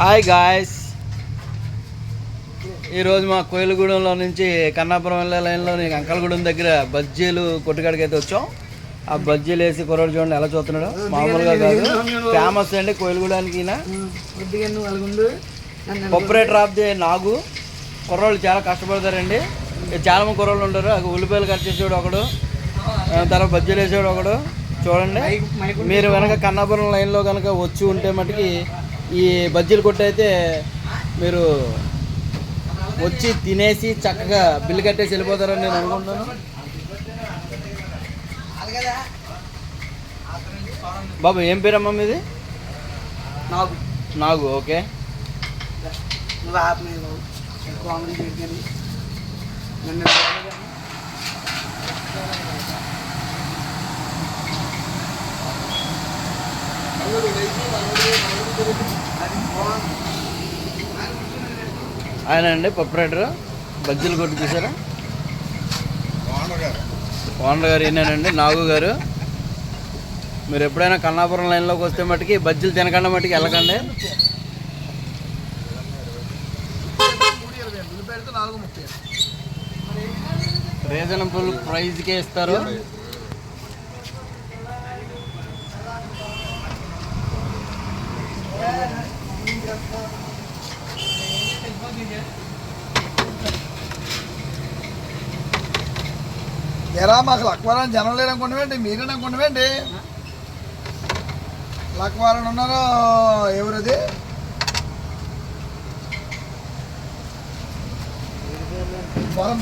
Hi guys ఈరోజు మా కోయిలగూడెంలో నుంచి కన్నాపురం వెళ్ళే లైన్లోని అంకలగూడెం దగ్గర బజ్జీలు కొట్టుకాడికి అయితే వచ్చాం. ఆ బజ్జీలు వేసి కుర్రోడు చూడండి ఎలా చూస్తున్నాడు. మామూలుగా కాదు. ఫేమస్ అండి కోయిలగూడానికి ఆపరేటర్ ఆఫ్ ది నాగు. కుర్రోళ్ళు చాలా కష్టపడతారండి. చాలా మంది కుర్రోళ్ళు ఉంటారు. అక్కడ ఉల్లిపాయలు కట్ చేసేవాడు ఒకడు. తర్వాత బజ్జీలు వేసేవాడు ఒకడు. చూడండి. మీరు వెనక కన్నాపురం లైన్లో కనుక వచ్చి ఉంటే మటుకి ఈ బజ్జీలు కొట్టి అయితే మీరు వచ్చి తినేసి చక్కగా బిల్లు కట్టేసి వెళ్ళిపోతారని నేను అనుకుంటున్నాను. బాబు ఏం పేరమ్మా మీది? నాకు నాగు ఓకే. కామెడీ ఆయన అండి ఆపరేటర్ బజ్జీలు కొట్టు చూసారా? ఓనర్ గారు ఈయనండి నాగు గారు. మీరు ఎప్పుడైనా కన్నాపురం లైన్లోకి వస్తే మట్టుకి బజ్జీలు తినకుండా మట్టుకి వెళ్ళకండి. రీజనబుల్ ప్రైజ్కే ఇస్తారు. ఎరా మాకు లక్వారం జనం లేరు అనుకున్నావేంటి మీరే అనుకున్నావేంటి లక్వారం ఉన్నారు ఎవరది? వరం